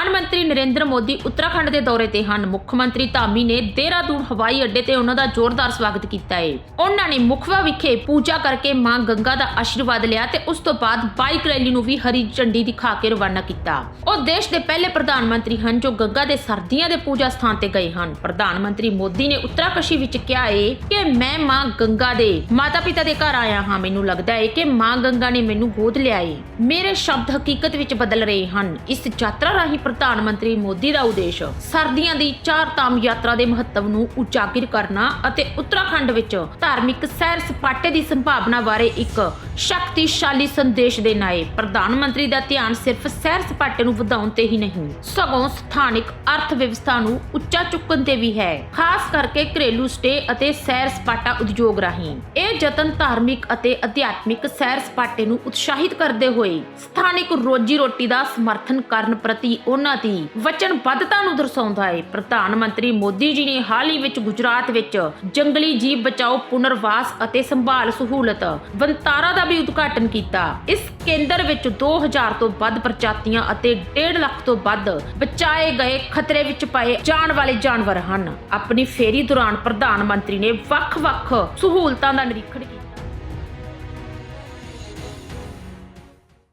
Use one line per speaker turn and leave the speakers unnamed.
ਪ੍ਰਧਾਨ ਮੰਤਰੀ ਨਰਿੰਦਰ ਮੋਦੀ ਉੱਤਰਾਖੰਡ ਦੇ ਦੌਰੇ ਤੇ ਹਨ। ਮੁੱਖ ਮੰਤਰੀ ਧਾਮੀ ਨੇ ਦੇਹਰਾਦੂਨ, ਹਵਾਈ ਅੱਡੇ ਤੇ ਉਹਨਾਂ ਦਾ ਜ਼ੋਰਦਾਰ ਸਵਾਗਤ ਕੀਤਾ ਹੈ ਉਹਨਾਂ ਨੇ ਮੁਖਵਾ ਵਿਖੇ ਪੂਜਾ ਕਰਕੇ ਮਾਂ ਗੰਗਾ ਦਾ ਆਸ਼ੀਰਵਾਦ ਲਿਆ ਤੇ ਉਸ ਤੋਂ ਬਾਅਦ ਬਾਈਕ ਰੈਲੀ ਨੂੰ ਵੀ ਹਰੀ ਝੰਡੀ ਦਿਖਾ ਕੇ ਰਵਾਨਾ ਕੀਤਾ। ਉਹ ਦੇਸ਼ ਦੇ ਪਹਿਲੇ ਪ੍ਰਧਾਨ ਮੰਤਰੀ ਹਨ ਜੋ ਗੰਗਾ ਦੇ ਸਰਦੀਆਂ ਦੇ ਪੂਜਾ ਸਥਾਨ ਤੇ ਗਏ ਹਨ। ਪ੍ਰਧਾਨ ਮੰਤਰੀ ਮੋਦੀ ਨੇ ਉੱਤਰਾਕਸ਼ੀ ਵਿੱਚ ਕਿਹਾ ਏ ਕਿ ਮੈਂ ਮਾਂ ਗੰਗਾ ਦੇ ਮਾਤਾ-ਪਿਤਾ ਦੇ ਘਰ ਆਇਆ ਹਾਂ। ਮੈਨੂੰ ਲੱਗਦਾ ਹੈ ਕਿ ਮਾਂ ਗੰਗਾ ਨੇ ਮੈਨੂੰ ਗੋਦ ਲਿਆ ਏ ਮੇਰੇ ਸ਼ਬਦ ਹਕੀਕਤ ਵਿੱਚ ਬਦਲ ਰਹੇ ਹਨ। ਇਸ ਯਾਤਰਾ ਰਾਹੀਂ ਪ੍ਰਧਾਨ ਮੰਤਰੀ ਮੋਦੀ ਦਾ ਉਦੇਸ਼, ਸਰਦੀਆਂ ਦੀ ਚਾਰ ਧਾਮ ਯਾਤਰਾ ਦੇ ਮਹੱਤਵ ਨੂੰ ਉਜਾਗਰ ਕਰਨਾ ਅਤੇ ਉੱਤਰਾਖੰਡ ਵਿੱਚ ਧਾਰਮਿਕ ਸੈਰ ਸਪਾਟੇ ਦੀ ਸੰਭਾਵਨਾ ਬਾਰੇ ਇੱਕ ਸ਼ਕਤੀਸ਼ਾਲੀ ਸੰਦੇਸ਼ ਦੇਣਾ ਹੈ ਪ੍ਰਧਾਨ ਮੰਤਰੀ ਦਾ ਧਿਆਨ ਸਿਰਫ ਸੈਰ ਸਪਾਟੇ ਨੂੰ ਵਧਾਉਣ ਤੇ ਹੀ ਨਹੀਂ, ਸਗੋਂ ਸਥਾਨਿਕ ਅਰਥ ਵਿਵਸਥਾ ਨੂੰ ਉੱਚਾ ਚੁੱਕਣ ਤੇ ਵੀ ਹੈ। ਖਾਸ ਕਰਕੇ ਘਰੇਲੂ ਸਟੇ ਅਤੇ ਸੈਰ ਸਪਾਟਾ ਉਦਯੋਗ ਰਾਹੀਂ। ਇਹ ਯਤਨ ਧਾਰਮਿਕ ਅਤੇ ਅਧਿਆਤਮਿਕ ਸੈਰ ਸਪਾਟੇ ਨੂੰ ਉਤਸ਼ਾਹਿਤ ਕਰਦੇ ਹੋਏ ਸਥਾਨਿਕ ਰੋਜੀ ਰੋਟੀ ਦਾ ਸਮਰਥਨ ਕਰਨ ਪ੍ਰਤੀ ਉਹਨਾਂ ਦੀ ਵਚਨਬੱਧਤਾ ਨੂੰ ਦਰਸਾਉਂਦਾ ਹੈ। ਪ੍ਰਧਾਨ ਮੰਤਰੀ ਮੋਦੀ ਜੀ ਨੇ ਹਾਲ ਹੀ ਵਿੱਚ ਗੁਜਰਾਤ ਵਿੱਚ ਜੰਗਲੀ ਜੀਵ ਬਚਾਓ, ਪੁਨਰਵਾਸ ਅਤੇ ਸੰਭਾਲ ਸਹੂਲਤ ਵੰਤਾਰਾ ਦਾ ਵੀ ਉਦਘਾਟਨ ਕੀਤਾ। ਇਸ ਕੇਂਦਰ ਵਿੱਚ 2000 ਤੋਂ ਵੱਧ ਪ੍ਰਜਾਤੀਆਂ ਅਤੇ 1.5 ਲੱਖ ਤੋਂ ਵੱਧ ਬਚਾਏ ਗਏ ਖਤਰੇ ਵਿੱਚ ਪਏ ਜਾਣ ਵਾਲੇ ਜਾਨਵਰ ਹਨ। ਆਪਣੀ ਫੇਰੀ ਦੌਰਾਨ ਪ੍ਰਧਾਨ ਮੰਤਰੀ ਨੇ ਵੱਖ-ਵੱਖ ਸਹੂਲਤਾਂ ਦਾ ਨਿਰੀਖਣ